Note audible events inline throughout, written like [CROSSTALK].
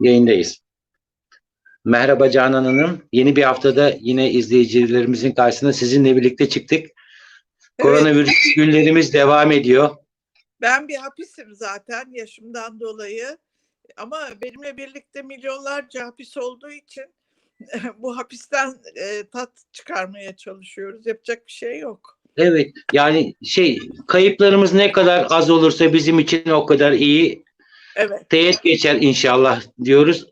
Yayındayız. Merhaba Canan Hanım. Yeni bir haftada yine izleyicilerimizin karşısına sizinle birlikte çıktık. Koronavirüs [LAUGHS] günlerimiz devam ediyor. Ben bir hapisim zaten yaşımdan dolayı. Ama benimle birlikte milyonlarca hapis olduğu için [LAUGHS] bu hapisten e, tat çıkarmaya çalışıyoruz. Yapacak bir şey yok. Evet yani şey kayıplarımız ne kadar az olursa bizim için o kadar iyi. Evet. Teğet geçer inşallah diyoruz.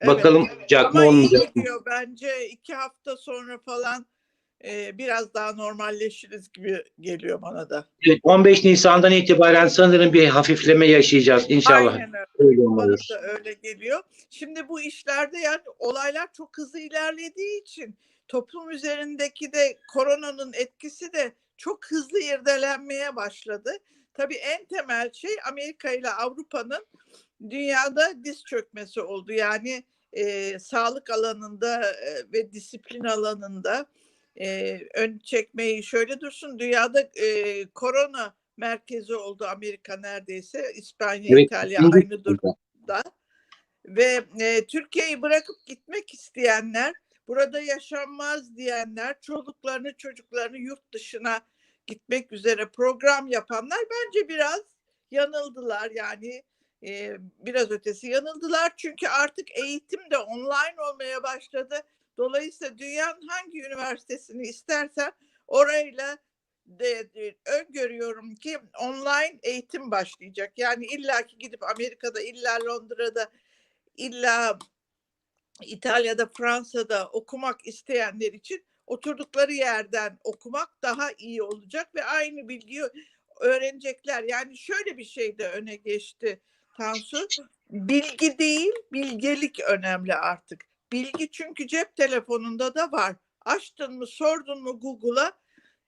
evet. Bakalım olacak mı Ama iyi olmayacak mı? bence. iki hafta sonra falan e, biraz daha normalleşiriz gibi geliyor bana da. Evet, 15 Nisan'dan itibaren sanırım bir hafifleme yaşayacağız inşallah. Aynen öyle. Öyle Bana da öyle geliyor. Şimdi bu işlerde yani olaylar çok hızlı ilerlediği için toplum üzerindeki de koronanın etkisi de çok hızlı irdelenmeye başladı. Tabii en temel şey Amerika ile Avrupa'nın dünyada diz çökmesi oldu. Yani e, sağlık alanında e, ve disiplin alanında e, ön çekmeyi şöyle dursun. Dünyada e, korona merkezi oldu Amerika neredeyse. İspanya, Evet, İtalya aynı durumda. Ve e, Türkiye'yi bırakıp gitmek isteyenler burada yaşanmaz diyenler çocuklarını çocuklarını yurt dışına gitmek üzere program yapanlar bence biraz yanıldılar yani e, biraz ötesi yanıldılar çünkü artık eğitim de online olmaya başladı. Dolayısıyla dünyanın hangi üniversitesini istersen orayla de, de öngörüyorum ki online eğitim başlayacak. Yani illaki gidip Amerika'da, illa Londra'da, illa İtalya'da, Fransa'da okumak isteyenler için oturdukları yerden okumak daha iyi olacak ve aynı bilgiyi öğrenecekler. Yani şöyle bir şey de öne geçti Tansu. Bilgi değil, bilgelik önemli artık. Bilgi çünkü cep telefonunda da var. Açtın mı, sordun mu Google'a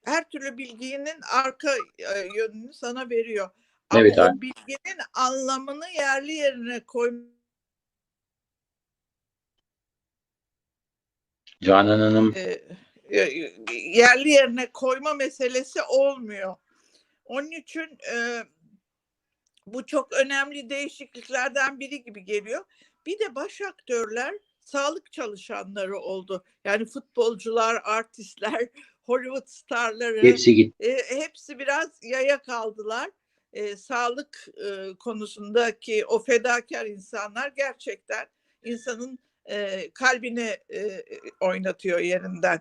her türlü bilginin arka e, yönünü sana veriyor. Ama Evet, o bilginin anlamını yerli yerine koy Canan Hanım e, e, yerli yerine koyma meselesi olmuyor. Onun için e, bu çok önemli değişikliklerden biri gibi geliyor. Bir de baş aktörler sağlık çalışanları oldu. Yani futbolcular, artistler, [LAUGHS] Hollywood starları hepsi gitti. e, hepsi biraz yaya kaldılar. E, sağlık e, konusundaki o fedakar insanlar gerçekten insanın e, kalbini e, oynatıyor yerinden.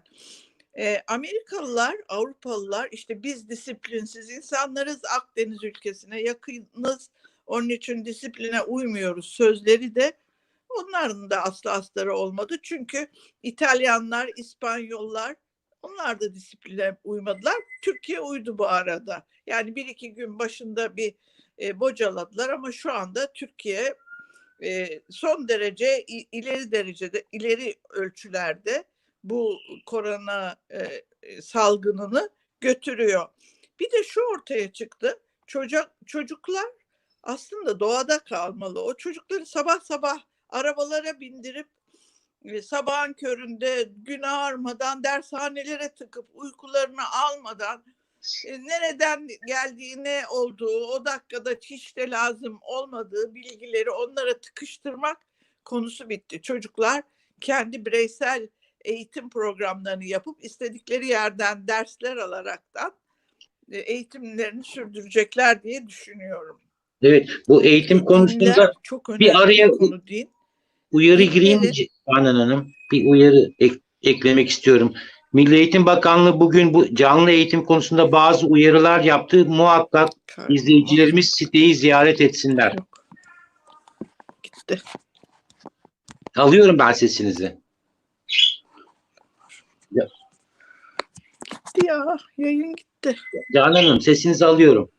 E, Amerikalılar, Avrupalılar işte biz disiplinsiz insanlarız, Akdeniz ülkesine yakınız, onun için disipline uymuyoruz sözleri de onların da aslı astarı olmadı. Çünkü İtalyanlar, İspanyollar onlar da disipline uymadılar. Türkiye uydu bu arada. Yani bir iki gün başında bir e, bocaladılar ama şu anda Türkiye e, son derece ileri derecede ileri ölçülerde bu korona e, salgınını götürüyor. Bir de şu ortaya çıktı. Çocuk çocuklar aslında doğada kalmalı. O çocukları sabah sabah arabalara bindirip sabahın köründe gün ağarmadan dershanelere tıkıp uykularını almadan nereden geldiği ne olduğu o dakikada hiç de lazım olmadığı bilgileri onlara tıkıştırmak konusu bitti. Çocuklar kendi bireysel eğitim programlarını yapıp istedikleri yerden dersler alaraktan e, eğitimlerini sürdürecekler diye düşünüyorum. Evet bu eğitim konusunda çok bir araya- konu din. uyarı gireyim Canan Hanım? Bir uyarı ek- eklemek istiyorum. Milli Eğitim Bakanlığı bugün bu canlı eğitim konusunda bazı uyarılar yaptı. Muhakkak izleyicilerimiz siteyi ziyaret etsinler. Gitti. Alıyorum ben sesinizi. Gitti ya. Yayın gitti. Canan Hanım sesinizi alıyorum.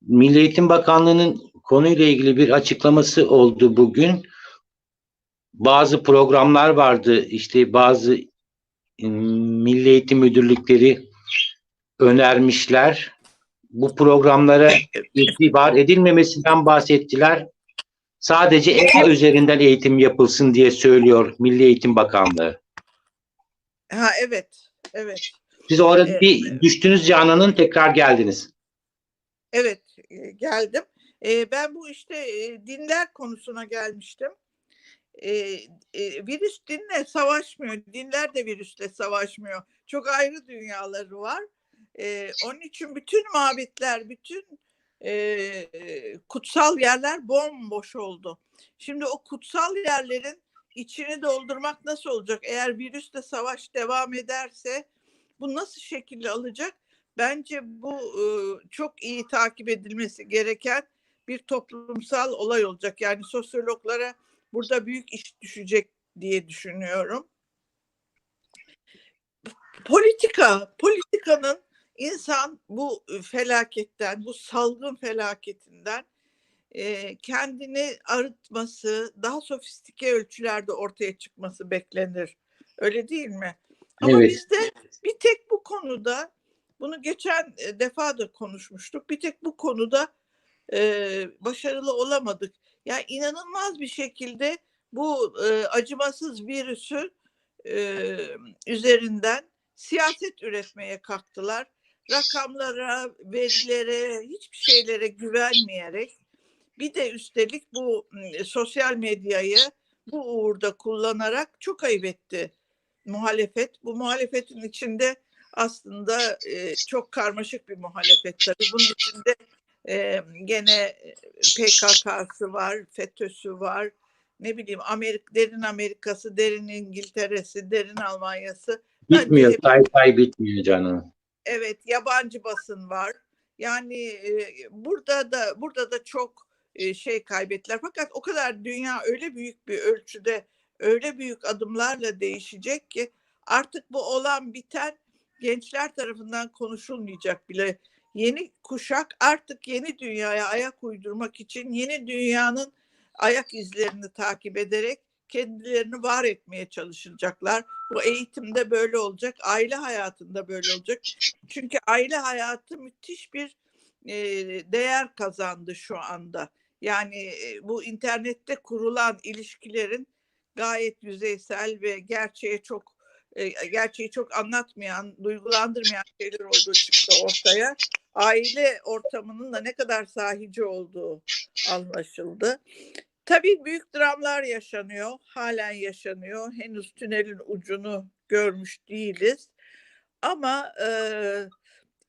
Milli Eğitim Bakanlığı'nın konuyla ilgili bir açıklaması oldu bugün. Bazı programlar vardı. İşte bazı Milli Eğitim Müdürlükleri önermişler. Bu programlara itibar edilmemesinden bahsettiler. Sadece EBA üzerinden eğitim yapılsın diye söylüyor Milli Eğitim Bakanlığı. Ha evet. Evet. Siz orada Evet, bir evet. düştünüz Canan'ın tekrar geldiniz. Evet, e, geldim. E, ben bu işte e, dinler konusuna gelmiştim. E, virüs dinle savaşmıyor, dinler de virüsle savaşmıyor. Çok ayrı dünyaları var. E, onun için bütün mabetler, bütün e, kutsal yerler bomboş oldu. Şimdi o kutsal yerlerin içini doldurmak nasıl olacak? Eğer virüsle savaş devam ederse bu nasıl şekilde alacak? Bence bu e, çok iyi takip edilmesi gereken bir toplumsal olay olacak. Yani sosyologlara burada büyük iş düşecek diye düşünüyorum. Politika, politikanın insan bu felaketten, bu salgın felaketinden e, kendini arıtması, daha sofistike ölçülerde ortaya çıkması beklenir. Öyle değil mi? Ama Evet. bizde bir tek bu konuda, bunu geçen e, defa da konuşmuştuk, bir tek bu konuda e, başarılı olamadık. Yani inanılmaz bir şekilde bu e, acımasız virüsü e, üzerinden siyaset üretmeye kalktılar. Rakamlara, verilere, hiçbir şeylere güvenmeyerek bir de üstelik bu m, sosyal medyayı bu uğurda kullanarak çok ayıp etti muhalefet. Bu muhalefetin içinde aslında e, çok karmaşık bir muhalefet tabii. Bunun içinde e, gene PKK'sı var, FETÖ'sü var, ne bileyim Amerika, derin Amerika'sı, derin İngiltere'si, derin Almanya'sı. Bitmiyor. Say say bitmiyor canım. Evet, yabancı basın var. Yani e, burada da burada da çok e, şey kaybettiler. Fakat o kadar dünya öyle büyük bir ölçüde, öyle büyük adımlarla değişecek ki artık bu olan biten gençler tarafından konuşulmayacak bile. Yeni kuşak artık yeni dünyaya ayak uydurmak için yeni dünyanın ayak izlerini takip ederek kendilerini var etmeye çalışacaklar. Bu eğitimde böyle olacak, aile hayatında böyle olacak. Çünkü aile hayatı müthiş bir e, değer kazandı şu anda. Yani e, bu internette kurulan ilişkilerin gayet yüzeysel ve gerçeğe çok e, gerçeği çok anlatmayan, duygulandırmayan şeyler olduğu çıktı ortaya. Aile ortamının da ne kadar sahici olduğu anlaşıldı. Tabii büyük dramlar yaşanıyor, halen yaşanıyor. Henüz tünelin ucunu görmüş değiliz. Ama e,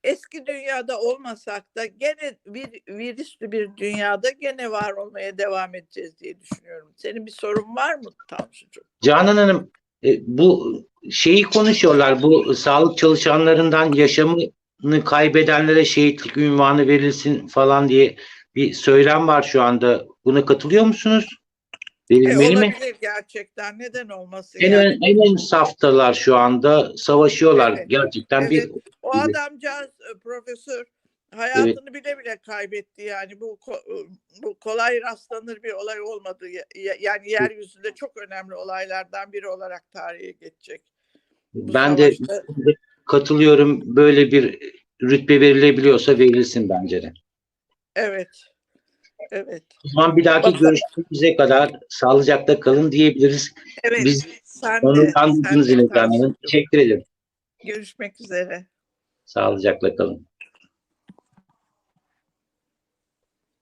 eski dünyada olmasak da gene bir virüslü bir dünyada gene var olmaya devam edeceğiz diye düşünüyorum. Senin bir sorun var mı Tansucuğum? Canan Hanım e, bu şeyi konuşuyorlar. Bu sağlık çalışanlarından yaşamını kaybedenlere şehitlik ünvanı verilsin falan diye bir söylem var şu anda. Buna katılıyor musunuz? E, Verilmeli mi? olabilir gerçekten. Neden olmasın? En, yani? en ön saftalar şu anda savaşıyorlar. Evet, Gerçekten bir O adamcağız e, profesör hayatını bile bile kaybetti yani bu ko- bu kolay rastlanır bir olay olmadı Ya- ya- yani yeryüzünde çok önemli olaylardan biri olarak tarihe geçecek. Bu ben de savaşta- katılıyorum. Böyle bir rütbe verilebiliyorsa verilsin bence de. Evet. Evet. O zaman bir dahaki Bakalım. görüşmemize kadar sağlıcakla kalın diyebiliriz. Evet. Biz sen de, Onu sen kandırdınız de yine. Teşekkür ederim. Görüşmek üzere. Sağlıcakla kalın.